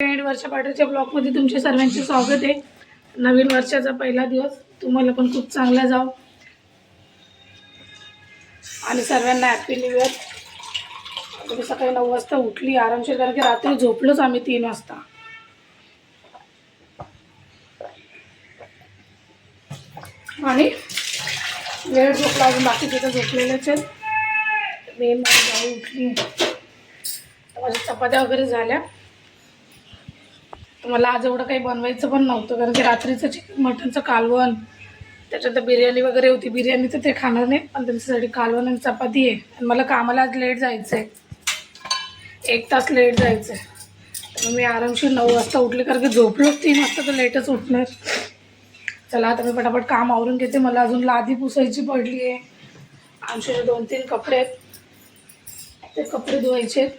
Friend वर्षा पाटीलच्या ब्लॉगमध्ये तुमचे सर्वांचे स्वागत आहे. नवीन वर्षाचा पहिला दिवस. तुम्हाला पण खूप चांगला जाऊ आणि सर्वांना हॅपी न्यू इयर तुम्ही सकाळी नऊ वाजता उठली. आरामशीर कारण की रात्री झोपलोच आम्ही तीन वाजता. आणि वेळ झोपला अजून. बाकी तिथं झोपलेलेच आहेत. मेन म्हणजे माझी उठली. माझ्या चपात्या वगैरे झाल्या. मला आज एवढं काही बनवायचं पण नव्हतं कारण की रात्रीचं चिकन मटनचं कालवण त्याच्यानंतर बिर्याणी वगैरे होती. बिर्याणी तर ते खाणार नाही पण त्यांच्यासाठी कालवण आणि चपाती आहे. आणि मला कामाला आज लेट जायचं आहे एक तास लेट जायचं आहे तर मी आरामशीर नऊ वाजता उठले कारण की झोपलोच तीन वाजता तर लेटच उठणार. चला आता मी पटापट काम आवरून घेते. मला अजून लादी पुसायची पडली आहे आमचे दोन तीन कपडे आहेत. ते कपडे धुवायचे आहेत.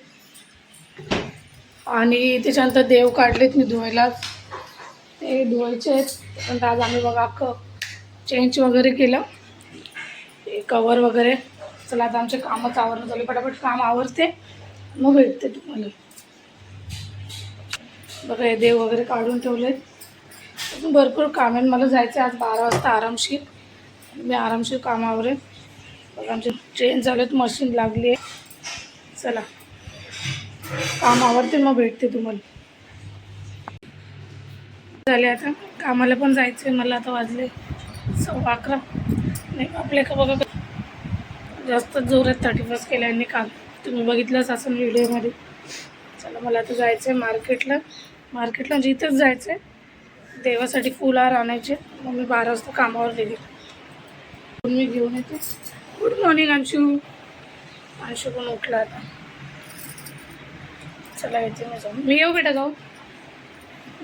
आणि त्याच्यानंतर देव काढलेत मी धुवायला. ते धुवायचे आहेत. आज आम्ही बघा अख्खं चेंज वगैरे केलं. ते कवर वगैरे. चला आता आमचे कामच आवरणं झाले. पटापट काम आवरते. मग भेटते तुम्हाला. बघा हे देव वगैरे काढून ठेवलेत. अजून भरपूर काम आहे मला जायचं आहे आज बारा वाजता आरामशीर. मी आरामशीर कामावर आहे बघा आमचे ट्रेन झालेत. मशीन लागली आहे. चला. काम आवडते मग भेटते तुम्हाला. झाले आता. कामाला पण जायचं आहे मला आता वाजले सव्वा अकरा. नाही आपले का बघा जास्त जोरात थर्टी फर्स्ट केल्याने काल. तुम्ही बघितलंच असं व्हिडिओमध्ये. चला मला आता जायचं आहे मार्केटला. मार्केटला म्हणजे इथंच जायचं आहे देवासाठी फुलार आणायचे. मग मी बारा वाजता कामावर गेले. मी घेऊन येते. Good morning Anshu. अंशू पण उठला आता. चला येते मी जाऊन. मी येऊ बेटा जाऊ?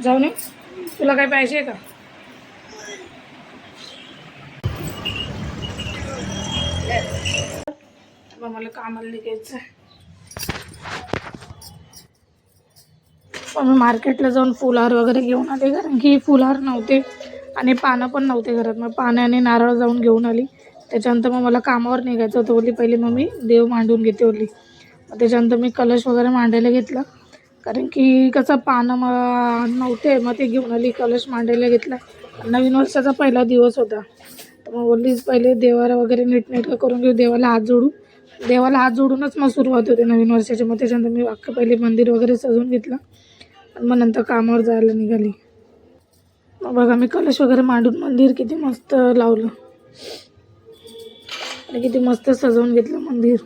जाऊ नये तुला काय पाहिजे का? मग मला कामाला निघायचं आहे मग मी मार्केटला जाऊन फुलहार वगैरे घेऊन आले कारण की फुलहार नव्हते आणि पानं पण नव्हते घरात. मग पानं आणि नारळ जाऊन घेऊन आली. त्याच्यानंतर मग मला कामावर निघायचं होतं. बोलली पहिले मग मी देव मांडून घेते बोलली. त्याच्यानंतर मी कलश वगैरे मांडायला घेतला. कारण की कसं पानं मग नव्हते मग ते घेऊन आली कलश मांडायला घेतला. नवीन वर्षाचा पहिला दिवस होता. तर मग बोललीच पहिले देवाला वगैरे नीटनेटकं करून घेऊ देवाला हात जोडू. देवाला हात जोडूनच मग सुरुवात होते नवीन वर्षाची. मग त्याच्यानंतर मी अख्खं पहिले मंदिर वगैरे सजवून घेतलं. आणि मग नंतर कामावर जायला निघाली. मग बघा मी कलश वगैरे मांडून मंदिर किती मस्त लावलं. आणि किती मस्त सजवून घेतलं मंदिर.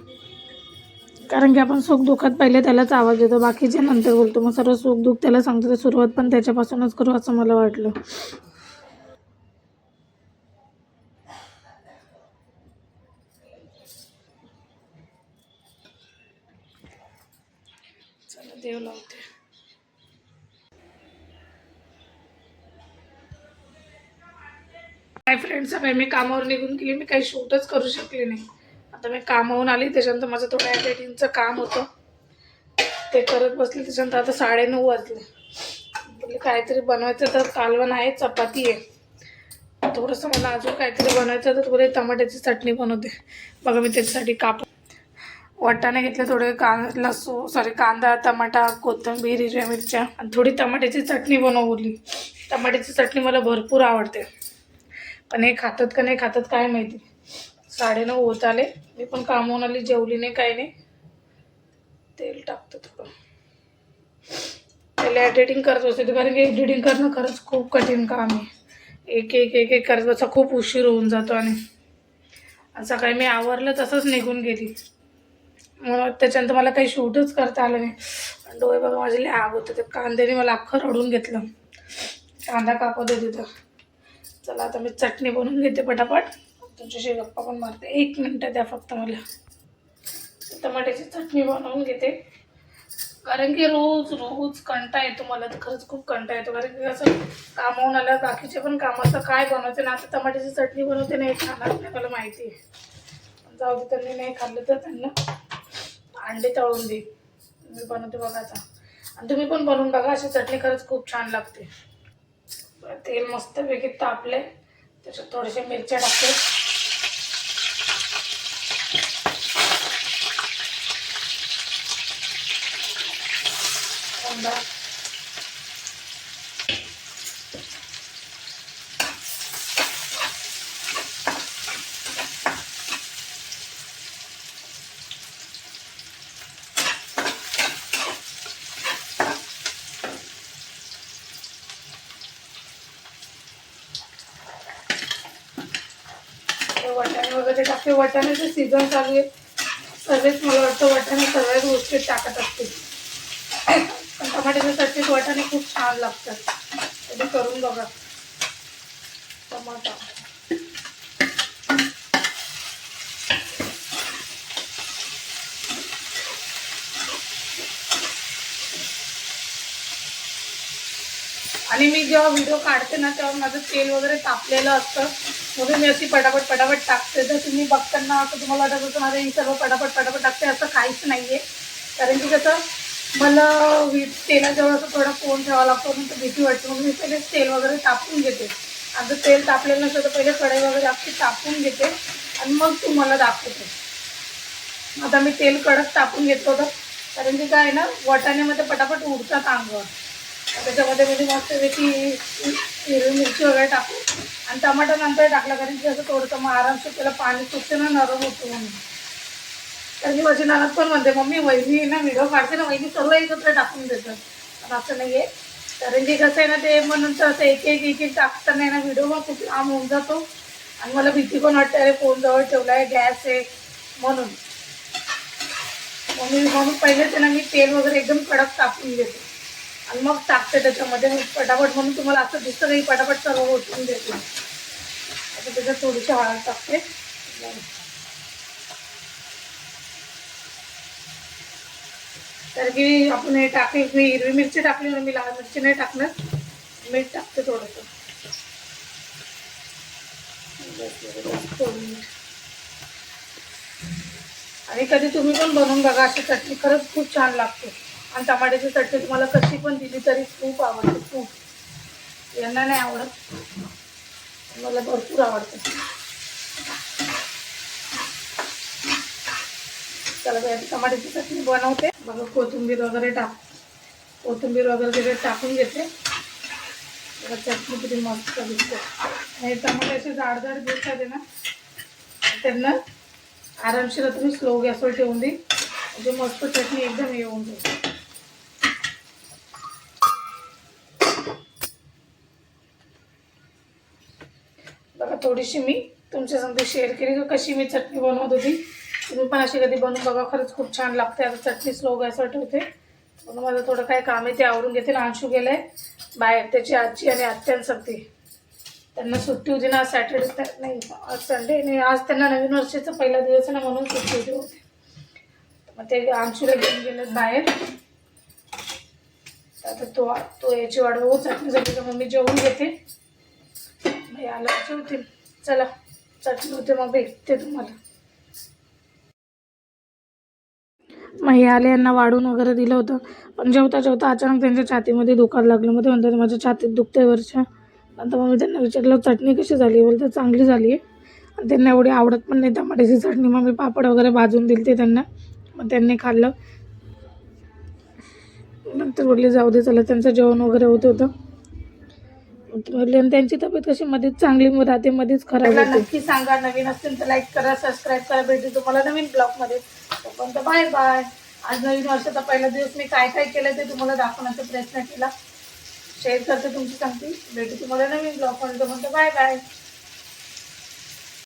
कारण की आपण सुख दुःखात पहिले त्यालाच आवाज देतो. बाकीचे नंतर बोलतो मग सर्व सुख दुःख त्याला सांगतो. तर सुरुवात पण त्याच्यापासूनच करू असं मला वाटलं. देव लावते. काय फ्रेंड सगळे मी कामावर निघून गेली. मी काही शूटच करू शकले नाही. आता मी कामावून आली त्याच्यानंतर माझं थोडं ॲडिटिंगचं काम होतं. ते करत बसले त्याच्यानंतर आता साडेनऊ वाजले. बोलले काहीतरी बनवायचं तर कालवण आहे चपाती आहे. थोडंसं मला अजून काहीतरी बनवायचं तर बोले टमाट्याची चटणी बनवते. बघा मी त्याच्यासाठी काप वाटाणे घेतले थोडे कां लसू सॉरी कांदा टमाटा कोथिंबीर हिरव्या मिरच्या आणि थोडी टमाट्याची चटणी बनवली टमाट्याची चटणी मला भरपूर आवडते. पण हे खातात का नाही खातात काय माहिती. साडेनऊ होत आले. मी पण कामावून आली जेवली नाही काही नाही. तेल टाकतो थोडं. त्याला एडिटिंग करत बसते कारण की एडिटिंग करणं खरंच खूप कठीण काम आहे. एक एक एक एक करत बसा खूप उशीर होऊन जातो आणि आणि सकाळी मी आवरलं तसंच निघून गेली. मग त्याच्यानंतर मला काही शूटच करता आलं नाही. आणि डोळे बघा माझे लय आग होते ते कांद्याने मला अख्खं रडून घेतलं. कांदा कापत होते. तर चला आता मी चटणी बनवून घेते पटापट. तुमच्याशी गप्पा पण मारते. एक मिनटं द्या फक्त मला. टमाट्याची चटणी बनवून घेते. कारण की रोज रोज कंटा येतो मला. तर खरंच खूप कंटा येतो. कारण की असं कामावून आलं बाकीचे पण कामाचं काय बनवते ना आता टमाट्याची चटणी बनवते नाही खाणार. नाही मला माहिती आहे. पण जाऊ दे त्यांनी नाही खाल्लं तर त्यांना अंडे तळून दे. मी बनवते बघा आता. आणि तुम्ही पण बनवून बघा. अशी चटणी खरंच खूप छान लागते. तेल मस्तपैकी तापले त्याच्यात थोडेसे मिरच्या टाकते कांदा वाटाणे वगैरे वाटाण्याचं सीझन चालू आहे. सगळेच मला वाटतं वाटाणे सगळ्याच गोष्टी टाकत असतील. पण टमाट्याच्या चटणीत वाटाणे खूप छान लागतात. कधी करून बघा. टमाटा. आणि मी जेव्हा व्हिडिओ काढते ना तेव्हा माझं तेल वगैरे तापलेलं असतं. म्हणून मी अशी पटापट पटापट टाकते. तर तुम्ही बघताना असं तुम्हाला वाटत होतं माझं ही सर्व पटापट पटापट टाकते असं काहीच नाही आहे कारण की कसं मला वि तेलाजवळ असं थोडा फोन ठेवावा लागतो म्हणून तर भीती वाटते. म्हणून मी पहिले तेल वगैरे तापून घेते. आता तेल तापलेलं नसतं तर पहिले कढई वगैरे अगदी तापून घेते आणि मग तुम्हाला दाखवते. आता मी तेल कडक तापून घेतलं होतं. कारण की काय आहे ना वाटाण्यामध्ये पटापट उडतात अंग त्याच्यामध्ये म्हणजे त्याची हिरवी मिरची वगैरे टाकू. आणि टमाटर नंतर टाकला कारण की असं थोडंसं मग आरामशीर त्याला पाणी सुटते ना नरम होतो म्हणून. कारण की माझी ननद पण म्हणते मम्मी वहिनी ना व्हिडिओ काढते ना वहिनी सर्व एकत्र टाकून देतात. पण असं नाही आहे कारण की कसं आहे ना ते म्हणून तर असं एक एक एक एक टाकताना आहे ना व्हिडिओ मग खूप लांब होऊन जातो. आणि मला भीती पण वाटते अरे फोन जवळ ठेवला आहे गॅस आहे म्हणून. मग मी म्हणून पहिलेच आहे ना मी तेल वगैरे एकदम कडक टाकून देते आणि मग टाकते त्याच्यामध्ये पटापट म्हणून तुम्हाला असं दिसतं काही पटापट सर्व ओतून देते. आता त्याच्यात थोडीशी हळद टाकते. तर की आपण हे टाकली मी हिरवी मिरची टाकली ना मी लाल मिरची नाही टाकणार. मीठ टाकते थोडंसं. आणि कधी तुम्ही पण बनवून बघा अशी चटणी खरंच खूप छान लागते. आणि टमाट्याची चटणी तुम्हाला कशी पण दिली तरी खूप आवडते खूप. यांना नाही आवडत. मला भरपूर आवडते. चला टमाट्याची चटणी बनवते. बघा कोथिंबीर वगैरे टाक कोथिंबीर वगैरे टाकून घेते. बघा चटणी किती मस्त दिसते. आणि टमाट्याचे जाड जाड दिसतात आहे ना त्यांना आरामशीर तुम्ही स्लो गॅसवर ठेवून देईल म्हणजे मस्त चटणी एकदम येऊन जाईल. बघा थोडीशी मी तुमच्या संगती शेअर केली. का कशी मी चटणी बनवत होती तुम्ही पण अशी कधी बनवून बघा. खरंच खूप छान लागते. आता चटणी स्लो गॅसवर ठेवते. म्हणून माझं थोडं काय काम आहे ते आवरून घेते अंशू आहे बाहेर त्याची आजी आणि आत्यांसाठी. त्यांना सुट्टी होती ना आज सॅटर्डे नाही आज संडे नाही आज त्यांना नवीन वर्षाचा पहिला दिवस आहे ना म्हणून सुट्टी होती. होती मग ते आमशीला घेऊन गेलेत बाहेर. आता तो तो याची वाट बघू. चटणीसाठी तर मग मी जेवून घेते. हे आलं. जेवतील चला. चटणी होते मग भेटते तुम्हाला. मग हे आले यांना वाढून वगैरे दिलं होतं. पण जेवता जेवता अचानक त्यांच्या छातीमध्ये दुखायला लागलं. मग ते म्हणतात माझ्या छातीत दुखतंय वरच्या. नंतर मग मी त्यांना विचारलं चटणी कशी झाली? बोलतं चांगली झाली आहे आणि त्यांना एवढी आवडत पण नाही टमाट्याची चटणी. मग मी पापड वगैरे भाजून दिली ते त्यांना. मग त्यांनी खाल्लं. नंतर बोलले जाऊ दे चला. त्यांचं जेवण वगैरे होत होतं. त्यांची तब्येत कशी? मध्येच चांगली मग राहते मध्येच खराब नक्की सांगा. नवीन असतील तर लाईक करा सबस्क्राईब करा. भेटू तुम्हाला नवीन ब्लॉगमध्ये तोपर्यंत बाय बाय आज नवीन वर्षाचा पहिला दिवस मी काय काय केलं ते तुम्हाला दाखवण्याचा प्रयत्न केला. शेअर करते तुमची सांगते. भेटू तुम्हाला नवीन ब्लॉगमध्ये तोपर्यंत बाय बाय